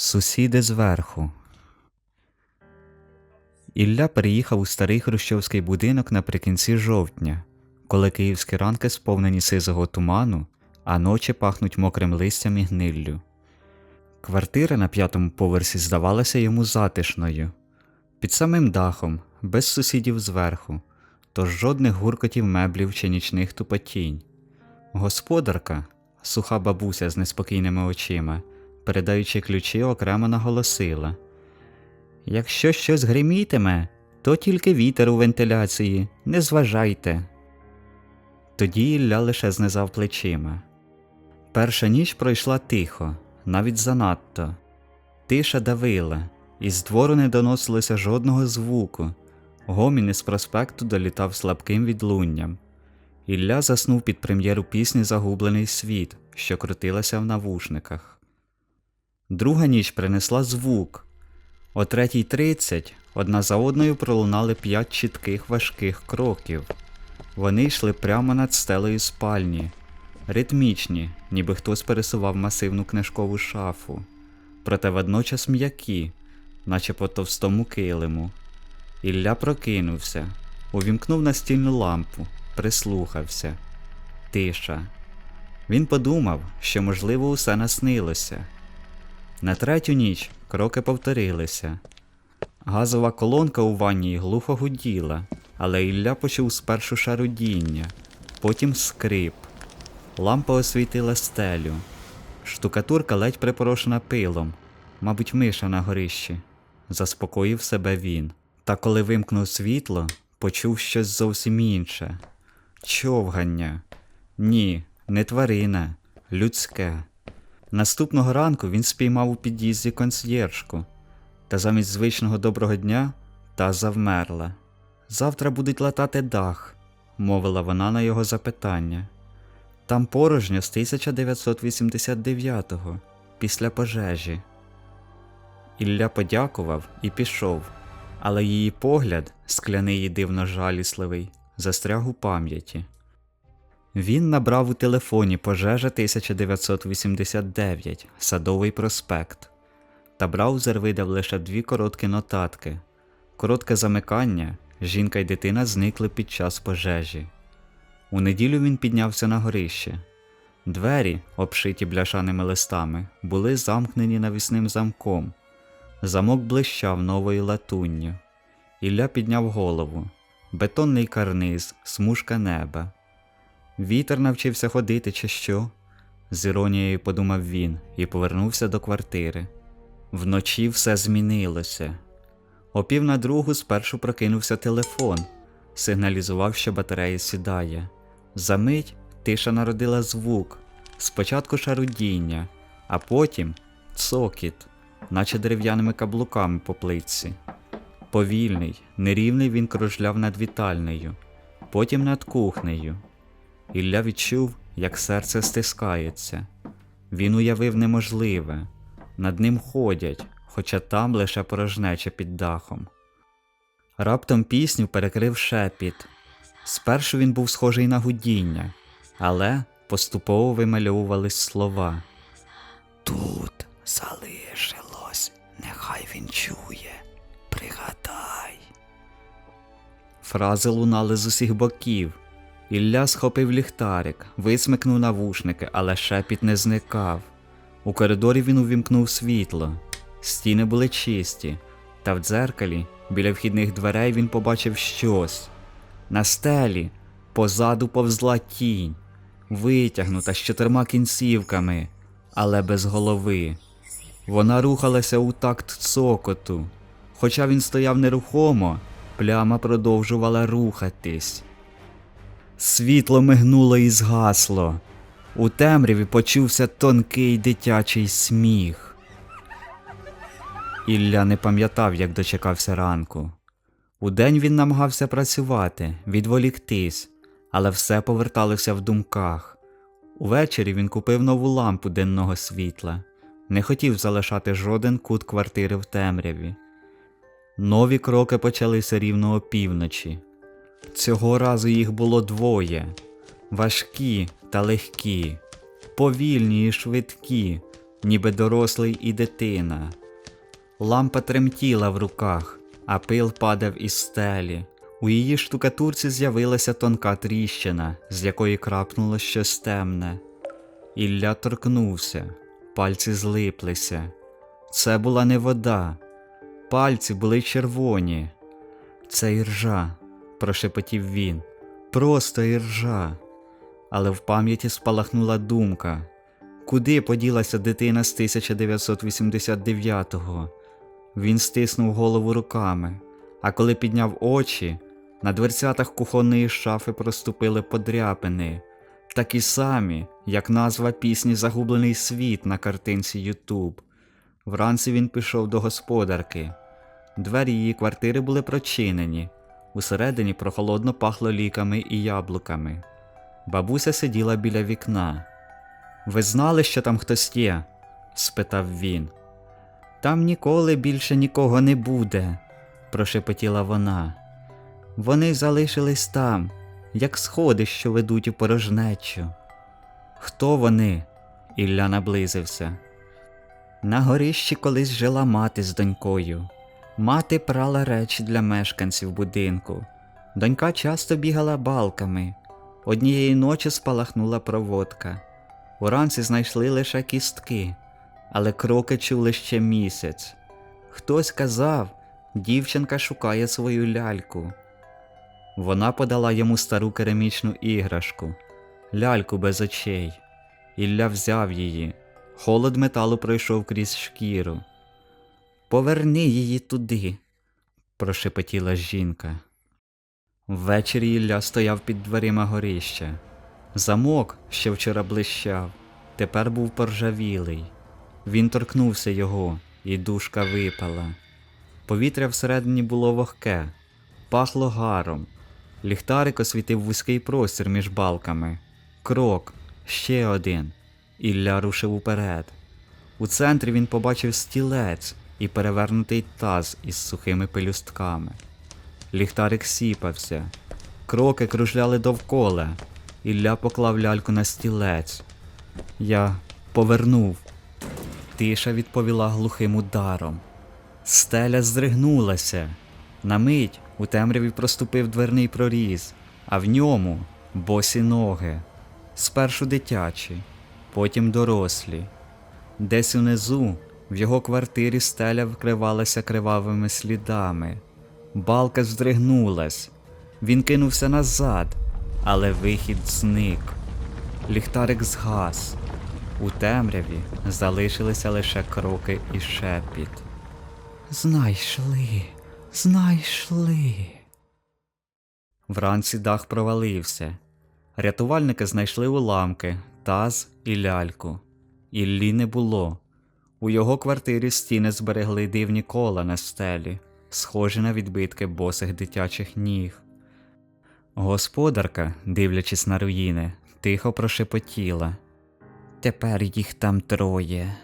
Сусіди зверху. Ілля переїхав у старий хрущовський будинок наприкінці жовтня, коли київські ранки сповнені сизого туману, а ночі пахнуть мокрим листям і гниллю. Квартира на п'ятому поверсі здавалася йому затишною, під самим дахом, без сусідів зверху, тож жодних гуркотів меблів чи нічних тупотінь. Господарка, суха бабуся з неспокійними очима, передаючи ключі, окремо наголосила Якщо щось гримітиме, то тільки вітер у вентиляції, не зважайте. Тоді Ілля лише знизав плечима. Перша ніч пройшла тихо, навіть занадто. Тиша давила, і з двору не доносилося жодного звуку. Гомін із проспекту долітав слабким відлунням. Ілля заснув під прем'єру пісні Загублений світ, що крутилася в навушниках. Друга ніч принесла звук. О 3.30 одна за одною пролунали п'ять чітких важких кроків. Вони йшли прямо над стелею спальні, ритмічні, ніби хтось пересував масивну книжкову шафу, проте водночас м'які, наче по товстому килиму. Ілля прокинувся, увімкнув настільну лампу, прислухався. Тиша. Він подумав, що, можливо, усе наснилося. На третю ніч кроки повторилися. Газова колонка у ванні глухо гуділа, але Ілля почув спершу шарудіння, потім скрип. Лампа освітила стелю. Штукатурка ледь припорошена пилом, мабуть, миша на горищі. Заспокоїв себе він. Та коли вимкнув світло, почув щось зовсім інше. Човгання. Ні, не тварина, людське. Наступного ранку він спіймав у під'їзді консьєржку, та замість звичного доброго дня та завмерла. Завтра будуть латати дах, мовила вона на його запитання. Там порожньо з 1989-го, після пожежі. Ілля подякував і пішов, але її погляд, скляний і дивно жалісливий, застряг у пам'яті. Він набрав у телефоні пожежа 1989, Садовий проспект, та браузер видав лише дві короткі нотатки. Коротке замикання, жінка й дитина зникли під час пожежі. У неділю він піднявся на горище. Двері, обшиті бляшаними листами, були замкнені навісним замком. Замок блищав новою латунню. Ілля підняв голову. Бетонний карниз, смужка неба. Вітер навчився ходити, чи що? з іронією подумав він і повернувся до квартири. Вночі все змінилося. О пів на другу спершу прокинувся телефон, сигналізував, що батарея сідає. Замить тиша народила звук, спочатку шарудіння, а потім цокіт, наче дерев'яними каблуками по плитці. Повільний, нерівний він кружляв над вітальнею, потім над кухнею. Ілля відчув, як серце стискається. Він уявив неможливе. Над ним ходять, хоча там лише порожнеча під дахом. Раптом пісню перекрив шепіт. Спершу він був схожий на гудіння, але поступово вимальовувались слова. Тут залишилось, нехай він чує, пригадай. Фрази лунали з усіх боків. Ілля схопив ліхтарик, висмикнув навушники, але шепіт не зникав. У коридорі він увімкнув світло. Стіни були чисті, та в дзеркалі біля вхідних дверей він побачив щось. На стелі позаду повзла тінь, витягнута з чотирма кінцівками, але без голови. Вона рухалася у такт цокоту. Хоча він стояв нерухомо, пляма продовжувала рухатись. Світло мигнуло і згасло. У темряві почувся тонкий дитячий сміх. Ілля не пам'ятав, як дочекався ранку. Удень він намагався працювати, відволіктись, але все поверталося в думках. Увечері він купив нову лампу денного світла, не хотів залишати жоден кут квартири в темряві. Нові кроки почалися рівно опівночі. Цього разу їх було двоє важкі та легкі, повільні і швидкі, ніби дорослий і дитина. Лампа тремтіла в руках, а пил падав із стелі. У її штукатурці з'явилася тонка тріщина, з якої крапнуло щось темне. Ілля торкнувся, пальці злиплися. Це була не вода, пальці були червоні. Це іржа, прошепотів він. Просто іржа. Але в пам'яті спалахнула думка. Куди поділася дитина з 1989-го? Він стиснув голову руками, а коли підняв очі, на дверцятах кухонної шафи проступили подряпини, такі самі, як назва пісні Загублений світ на картинці Ютуб. Вранці він пішов до господарки. Двері її квартири були прочинені. Усередині прохолодно пахло ліками і яблуками. Бабуся сиділа біля вікна. Ви знали, що там хтось є? спитав він. Там ніколи більше нікого не буде, прошепотіла вона. Вони залишились там, як сходи, що ведуть у порожнечу. Хто вони? Ілля наблизився. На горищі колись жила мати з донькою. Мати прала речі для мешканців будинку. Донька часто бігала балками. Однієї ночі спалахнула проводка. Уранці знайшли лише кістки, але кроки чули ще місяць. Хтось казав, дівчинка шукає свою ляльку. Вона подала йому стару керамічну іграшку, ляльку без очей. Ілля взяв її. Холод металу пройшов крізь шкіру. Поверни її туди, прошепотіла жінка. Ввечері Ілля стояв під дверима горища. Замок, що вчора блищав, тепер був поржавілий. Він торкнувся його, і душка випала. Повітря всередині було вогке, пахло гаром. Ліхтарик освітив вузький простір між балками. Крок, ще один. Ілля рушив уперед. У центрі він побачив стілець і перевернутий таз із сухими пелюстками. Ліхтарик сіпався. Кроки кружляли довкола. Ілля поклав ляльку на стілець. Я повернув. Тиша відповіла глухим ударом. Стеля здригнулася. На мить у темряві проступив дверний проріз, а в ньому босі ноги. Спершу дитячі, потім дорослі. Десь унизу, в його квартирі стеля вкривалася кривавими слідами. Балка здригнулась. Він кинувся назад, але вихід зник. Ліхтарик згас. У темряві залишилися лише кроки і шепіт. Знайшли, знайшли. Вранці дах провалився. Рятувальники знайшли уламки, таз і ляльку. Іллі не було. У його квартирі стіни зберегли дивні кола на стелі, схожі на відбитки босих дитячих ніг. Господарка, дивлячись на руїни, тихо прошепотіла. Тепер їх там троє.